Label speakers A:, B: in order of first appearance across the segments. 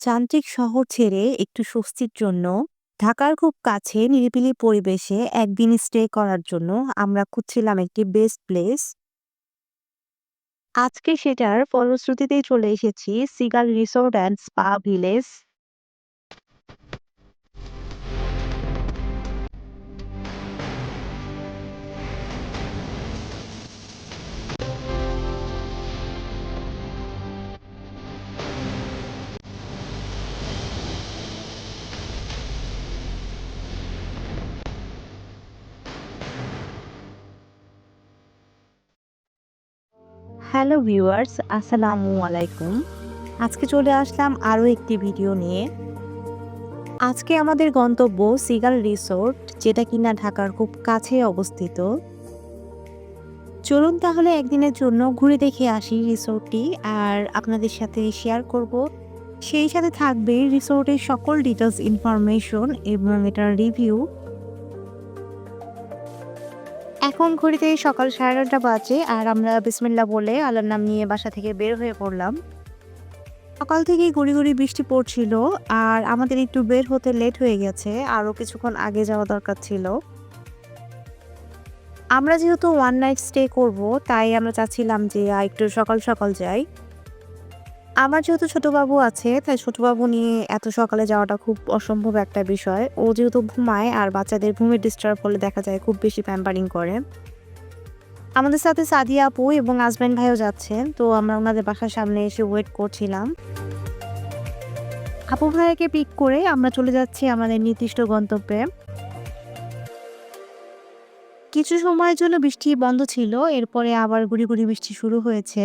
A: যান্ত্রিক শহর ছেড়ে একটু স্বস্তির জন্য ঢাকার খুব কাছে নিরিবিলি পরিবেশে একদিন স্টে করার জন্য আমরা খুঁজছিলাম একটি বেস্ট প্লেস আজকে সেটার ফলশ্রুতিতেই চলে এসেছি Seagull resort and spa village hello viewers, আসসালামু আলাইকুম। আজকে চলে আসলাম আরও একটি ভিডিও নিয়ে। আজকে আমাদের গন্তব্য সিগাল রিসোর্ট, যেটা কিনা ঢাকার খুব কাছে অবস্থিত। চলুন তাহলে একদিনের জন্য ঘুরে দেখে আসি রিসোর্টটি, আর আপনাদের সাথে শেয়ার করব। সেই সাথে থাকবে রিসোর্টের সকল ডিটেলস ইনফরমেশন এবং এটার রিভিউ এখন ঘড়িতে সকাল সাড়ে নটা বাজে আর আমরা বিসমিল্লা বলে আল্লাহর নাম নিয়ে বাসা থেকে বের হয়ে পড়লাম। সকাল থেকেই গড়ি গড়ি বৃষ্টি পড়ছিল আর আমাদের একটু বের হতে লেট হয়ে গেছে, আরও কিছুক্ষণ আগে যাওয়া দরকার ছিল। আমরা যেহেতু ওয়ান নাইট স্টে করব, তাই আমরা চাচ্ছিলাম যে একটু সকাল সকাল যাই। আমার যেহেতু ছোট বাবু আছে, তাই ছোট বাবু নিয়ে এত সকালে যাওয়াটা খুব অসম্ভব একটা বিষয়। ও যেহেতু ঘুমায় আর বাচ্চাদের ঘুমের ডিস্টার্ব হলে দেখা যায় খুব বেশি প্যাম্পারিং করে। আমাদের সাথে সাদিয়া আপু এবং হাজব্যান্ড ভাইও যাচ্ছেন, তো আমরা ওনাদের বাসার সামনে এসে ওয়েট করছিলাম। আপু ভাইয়াকে পিক করে আমরা চলে যাচ্ছি আমাদের নির্দিষ্ট গন্তব্যে। কিছু সময়ের জন্য বৃষ্টি বন্ধ ছিল, এরপরে আবার গুড়ি গুড়ি বৃষ্টি শুরু হয়েছে।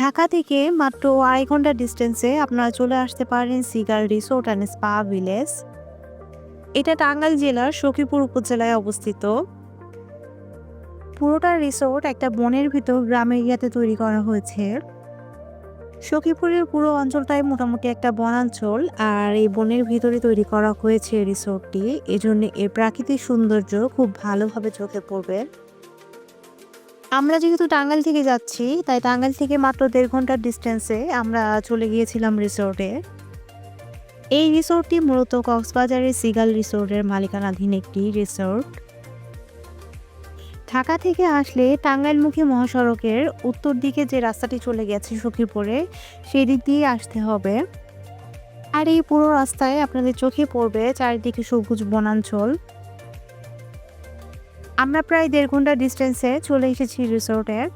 A: ঢাকা থেকে মাত্র আড়াই ঘণ্টা ডিস্টেন্সে আপনারা চলে আসতে পারেন Seagull resort and spa village এটা টাঙ্গাইল জেলার সখীপুর উপজেলায় অবস্থিত। পুরোটা রিসোর্ট একটা বনের ভিতর গ্রাম এরিয়াতে তৈরি করা হয়েছে। সখীপুরের পুরো অঞ্চলটাই মোটামুটি একটা বনাঞ্চল, আর এই বনের ভিতরে তৈরি করা হয়েছে রিসোর্টটি এজন্য এর প্রাকৃতিক সৌন্দর্য খুব ভালোভাবে চোখে পড়বে। আমরা যেহেতু টাঙ্গাইল থেকে যাচ্ছি, তাই টাঙ্গাইল থেকে মাত্র দেড় ঘণ্টার ডিস্টেন্সে আমরা চলে গিয়েছিলাম রিসোর্টে এই রিসোর্টটি মূলত কক্সবাজারের সিগাল রিসোর্টের মালিকানাধীন একটি রিসোর্ট ঢাকা থেকে আসলে টাঙ্গাইলমুখী মহাসড়কের উত্তর দিকে যে রাস্তাটি চলে গেছে সখীপুরে, সেই দিক দিয়ে আসতে হবে। আর এই পুরো রাস্তায় আপনাদের চোখে পড়বে চারিদিকে সবুজ বনাঞ্চল। আমরা প্রায় দেড় ঘণ্টা ডিস্টেন্সে চলে এসেছি রিসোর্টের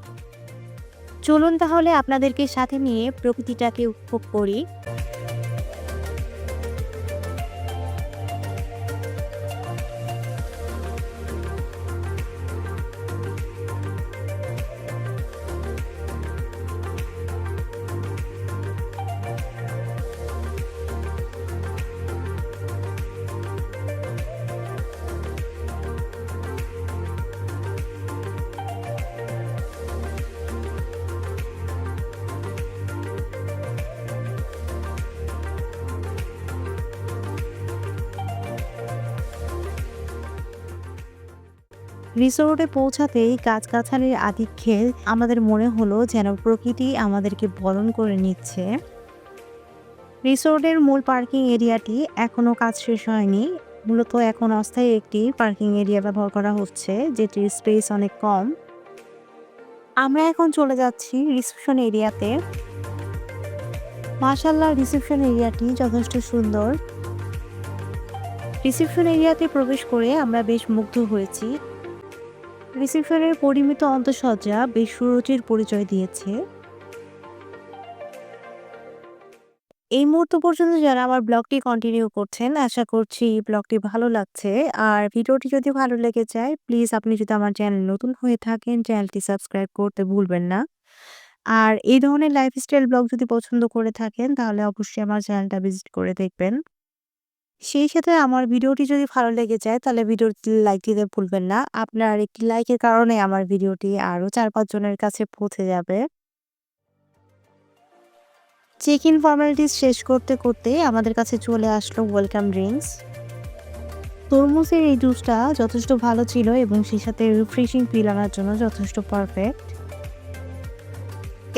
A: চলুন তাহলে আপনাদেরকে সাথে নিয়ে প্রকৃতিটাকে উপভোগ করি। রিসোর্টে পৌঁছাতেই গাছগাছালির আধিক্যে আমাদের মনে হলো যেন প্রকৃতি আমাদেরকে বরণ করে নিচ্ছে। রিসোর্টের মূল পার্কিং এরিয়াটি এখনও কাজ শেষ হয়নি। মূলত এখন অস্থায়ী একটি পার্কিং এরিয়া ব্যবহার করা হচ্ছে, যেটির স্পেস অনেক কম। আমরা এখন চলে যাচ্ছি রিসেপশন এরিয়াতে। মাশাল্লাহ রিসেপশন এরিয়াটি যথেষ্ট সুন্দর। রিসেপশন এরিয়াতে প্রবেশ করে আমরা বেশ মুগ্ধ হয়েছি। রিসেপশনের পরিমিত অন্তঃসজ্জা বেশ সুরুচির পরিচয় দিয়েছে। এই মুহূর্ত পর্যন্ত যারা আমার ব্লগটি কন্টিনিউ করছেন, আশা করছি ব্লগটি ভালো লাগছে। আর ভিডিওটি যদি ভালো লেগে যায় প্লিজ আপনি যদি আমার চ্যানেল নতুন হয়ে থাকেন চ্যানেলটি সাবস্ক্রাইব করতে ভুলবেন না। আর এই ধরনের লাইফস্টাইল ব্লগ যদি পছন্দ করে থাকেন, তাহলে অবশ্যই আমার চ্যানেলটা ভিজিট করে দেখবেন। সেই সাথে আমার ভিডিওটি যদি ভালো লেগে যায়, তাহলে ভিডিওটি লাইক দিতে ভুলবেন না। আপনার একটি লাইকের কারণে আমার ভিডিওটি আরও চার পাঁচ জনের কাছে পৌঁছে যাবে। চেক ইন ফর্মালিটিস শেষ করতে করতে আমাদের কাছে চলে আসলো ওয়েলকাম ড্রিঙ্কস তরমুজের এই জুসটা যথেষ্ট ভালো ছিল এবং সেই সাথে রিফ্রেশিং ফিল আনার জন্য যথেষ্ট পারফেক্ট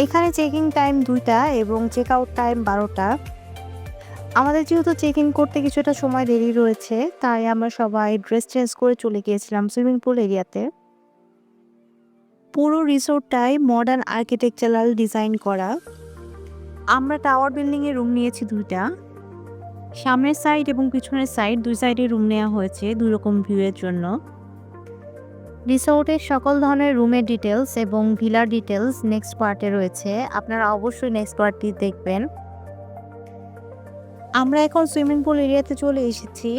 A: এখানে চেকিং টাইম দুইটা এবং চেক আউট টাইম বারোটা। আমাদের যেহেতু চেক ইন করতে কিছুটা সময় দেরি রয়েছে, তাই আমরা সবাই ড্রেস চেঞ্জ করে চলে গিয়েছিলাম সুইমিং পুল এরিয়াতে পুরো রিসোর্টটাই মডার্ন আর্কিটেকচারাল ডিজাইন করা। আমরা টাওয়ার বিল্ডিংয়ে রুম নিয়েছি দুইটা। সামনের সাইড এবং পিছনের সাইড দুই সাইডে রুম নেওয়া হয়েছে দুই রকম ভিউয়ের জন্য। রিসোর্টের সকল ধরনের রুমের ডিটেলস এবং ভিলার ডিটেলস নেক্সট পার্টে রয়েছে। আপনারা অবশ্যই নেক্সট পার্টটি দেখবেন। আমরা এখন সুইমিং পুল এরিয়াতে চলে এসেছি।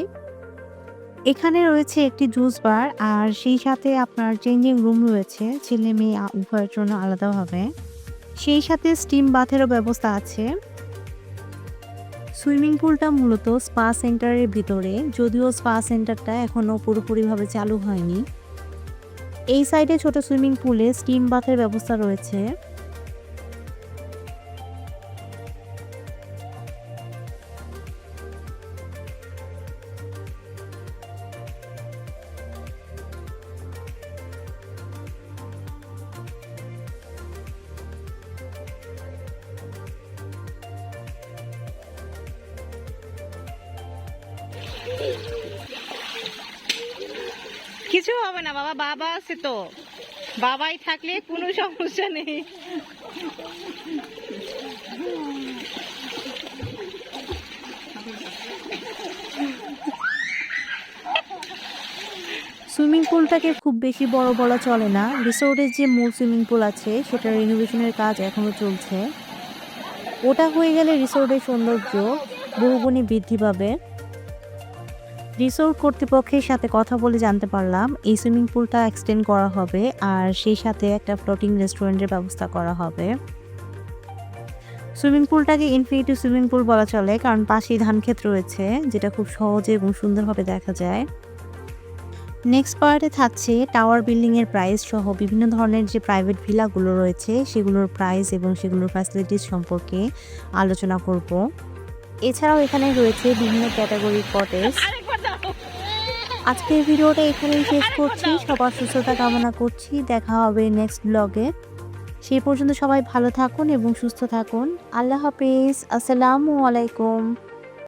A: এখানে রয়েছে একটি জুস বার আর সেই সাথে আপনার চেঞ্জিং রুম রয়েছে। ছেলে মেয়ে উভয়ের জন্য আলাদাভাবে সেই সাথে স্টিম বাথেরও ব্যবস্থা আছে। সুইমিং পুলটা মূলত স্পা সেন্টারের ভিতরে, যদিও স্পা সেন্টারটা এখনও পুরোপুরিভাবে চালু হয়নি। এই সাইডে ছোট সুইমিং পুলে স্টিম বাথের ব্যবস্থা রয়েছে।
B: কিছু হবে না, বাবা বাবা আছে তো। বাবাই থাকলে কোনো সমস্যা নেই।
A: সুইমিং পুলটাকে খুব বেশি বড় বলা চলে না। রিসোর্টের যে মূল সুইমিং পুল আছে, সেটা রিনোভেশনের কাজ এখনও চলছে। ওটা হয়ে গেলে রিসোর্টের সৌন্দর্য বহুগুণে বৃদ্ধি পাবে। রিসোর্ট কর্তৃপক্ষের সাথে কথা বলে জানতে পারলাম, এই সুইমিং পুলটা এক্সটেন্ড করা হবে আর সেই সাথে একটা ফ্লোটিং রেস্টুরেন্টের ব্যবস্থা করা হবে। সুইমিং পুলটাকে ইনফিনিটি সুইমিং পুল বলা চলে, কারণ পাশেই ধান ক্ষেত রয়েছে, যেটা খুব সহজে এবং সুন্দরভাবে দেখা যায়। নেক্সট পার্টে থাকছে টাওয়ার বিল্ডিংয়ের প্রাইস সহ বিভিন্ন ধরনের যে প্রাইভেট ভিলাগুলো রয়েছে, সেগুলোর প্রাইস এবং সেগুলোর ফ্যাসিলিটিস সম্পর্কে আলোচনা করব। এছাড়াও এখানে রয়েছে বিভিন্ন ক্যাটাগরির কটেজ আজকের ভিডিওটা এখানেই শেষ করছি। সবার সুস্থতা কামনা করছি। দেখা হবে নেক্সট ব্লগে সেই পর্যন্ত সবাই ভালো থাকুন এবং সুস্থ থাকুন। আল্লাহ হাফিজ। আসসালামু আলাইকুম।